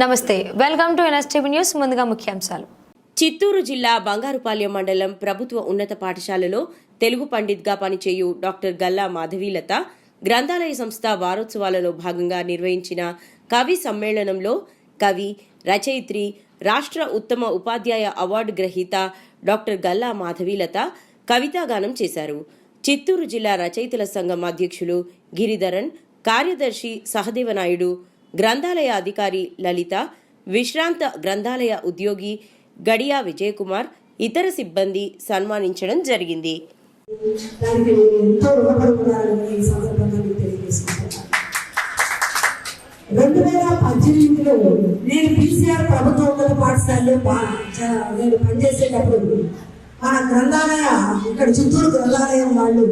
నమస్తే. Welcome to NSTV news ముందుగా ముఖ్యాంశాలు. చిత్తూరు జిల్లా బంగారుపాలెం మండలం ప్రభుత్వ ఉన్నత పాఠశాలలో తెలుగు పండిత్గా పనిచేయు డాక్టర్ గల్లా మాధవీలత గ్రంథాలయ సంస్థ వారోత్సవాలలో భాగంగా నిర్వహించిన కవి సమ్మేళనంలో కవి రచయిత్రి రాష్ట్ర ఉత్తమ ఉపాధ్యాయ అవార్డు గ్రహీత డాక్టర్ గల్లా మాధవీలత కవితాగానం చేశారు. చిత్తూరు జిల్లా రచయితల సంఘం అధ్యక్షులు గిరిధరన్ కార్యదర్శి సహదేవనాయుడు గ్రంథాలయ అధికారి లలిత విశ్రాంత గ్రంథాలయ ఉద్యోగి గడియా విజయకుమార్ ఇతర సిబ్బంది సన్మానించడం జరిగింది. దానికి నేను ఎంతో రుణపడి ఈ సందర్భంగా మీకు తెలియజేసుకుంటున్నాను. రెండు వేల పద్దెనిమిదిలో నేను పీసీఆర్ ప్రభుత్వ ఉన్నత పాఠశాలలో నేను పనిచేసేటప్పుడు మన గ్రంథాలయ ఇక్కడ చిత్తూరు గ్రంథాలయం వాళ్ళు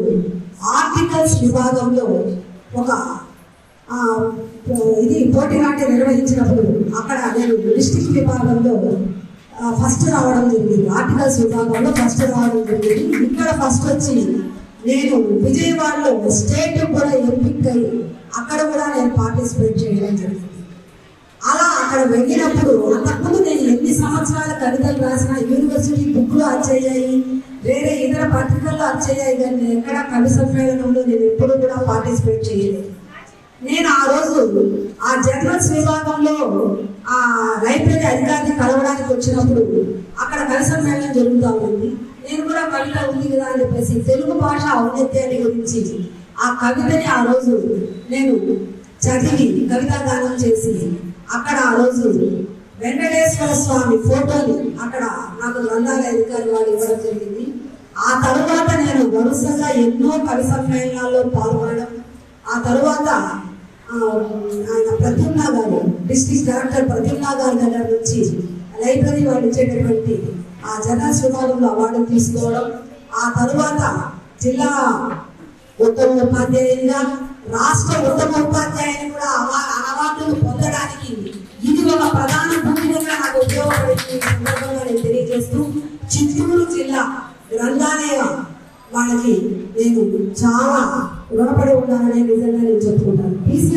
ఆర్టికల్స్ విభాగంలో ఒక ఇది పోటీ నాటి నిర్వహించినప్పుడు అక్కడ నేను డిస్టిక్ విభాగంలో ఫస్ట్ రావడం జరిగింది. ఆర్టికల్స్ విభాగంలో ఫస్ట్ రావడం జరిగింది. ఇక్కడ ఫస్ట్ వచ్చి నేను విజయవాడలో స్టేట్ కూడా ఎంపిక్ అయ్యి అక్కడ కూడా నేను పార్టిసిపేట్ చేయడం జరిగింది. అలా అక్కడ వెళ్ళినప్పుడు అంతకుముందు నేను ఎన్ని సంవత్సరాల కవితలు రాసిన యూనివర్సిటీ బుక్లు వచ్చేయాయి వేరే ఇతర పత్రికల్లో అచ్చయ్యాయి కానీ ఎక్కడ కవి సమ్మేళనంలో నేను ఎప్పుడు కూడా పార్టిసిపేట్ చేయలేదు. నేను ఆ రోజు ఆ జర్నల్స్ విభాగంలో ఆ లైబ్రరీ అధికారిని కలవడానికి వచ్చినప్పుడు అక్కడ కవి మేళం జరుగుతూ ఉంది. నేను కూడా కవిత ఉంది కదా అని చెప్పేసి తెలుగు భాష ఔన్నత్యాన్ని గురించి ఆ కవితని ఆ రోజు నేను చదివి కవితా గానం చేసి అక్కడ ఆ రోజు వెంకటేశ్వర స్వామి ఫోటోని అక్కడ నాకు గ్రంథాలయ అధికారి వాళ్ళు ఇవ్వడం జరిగింది. ఆ తరువాత నేను వరుసగా ఎన్నో కవి సమ్మేళనాల్లో పాల్గొనడం ఆ తరువాత ఆయన ప్రద్యుమ్న గారు డిస్ట్రిక్ట్ డైరెక్టర్ ప్రద్యుమ్న గారి దగ్గర నుంచి లైబ్రరీ వాళ్ళు ఇచ్చేటటువంటి ఆ జనరల్స్ విభాగంలో అవార్డు తీసుకోవడం ఆ తరువాత జిల్లా ఉత్తమ ఉపాధ్యాయునిగా రాష్ట్ర ఉత్తమ ఉపాధ్యాయుని కూడా అవా- అవార్డులు పొందడానికి ఇది ఒక ప్రధాన భూమిగా నాకు ఉపయోగపడింది సందర్భంగా నేను తెలియజేస్తూ చిత్తూరు జిల్లా గ్రంథాలయ వాళ్ళకి నేను చాలా రుణపడి ఉన్నానని నిజంగా నేను చెప్పుకుంటాను.